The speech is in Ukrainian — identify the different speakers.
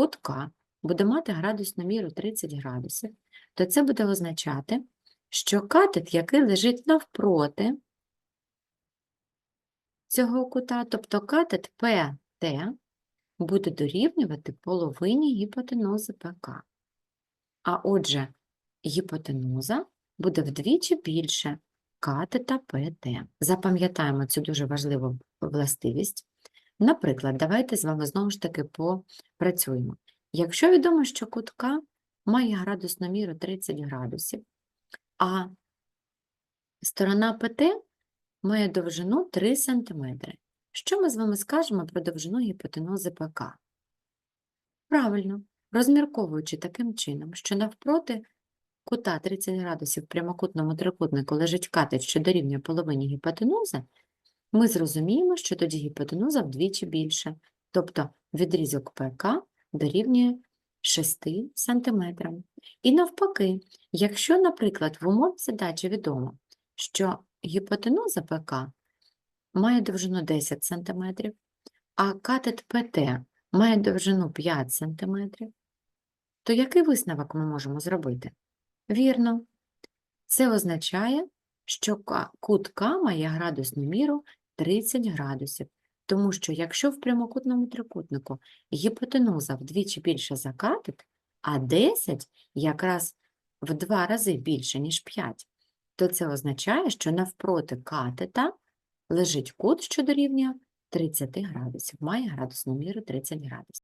Speaker 1: кутка буде мати градусну міру 30 градусів, то це буде означати, що катет, який лежить навпроти цього кута, тобто катет ПТ, буде дорівнювати половині гіпотенузи ПК. А отже, гіпотенуза буде вдвічі більше катета ПТ. Запам'ятаємо цю дуже важливу властивість. Наприклад, давайте з вами знову ж таки попрацюємо. Якщо відомо, що кутка має градусну міру 30 градусів, а сторона ПТ має довжину 3 см. Що ми з вами скажемо про довжину гіпотенузи ПК? Правильно, розмірковуючи таким чином, що навпроти кута 30 градусів в прямокутному трикутнику лежить катет, що дорівнює половині гіпотенузи, ми зрозуміємо, що тоді гіпотенуза вдвічі більше, тобто відрізок ПК дорівнює 6 см. І навпаки, якщо, наприклад, в умові задачі відомо, що гіпотенуза ПК має довжину 10 см, а катет ПТ має довжину 5 см, то який висновок ми можемо зробити? Вірно, це означає, що кут К має градусну міру 30 градусів, тому що якщо в прямокутному трикутнику гіпотенуза вдвічі більше за катет, а 10 якраз в два рази більше, ніж 5, то це означає, що навпроти катета лежить кут, що дорівнює 30 градусів, має градусну міру 30 градусів.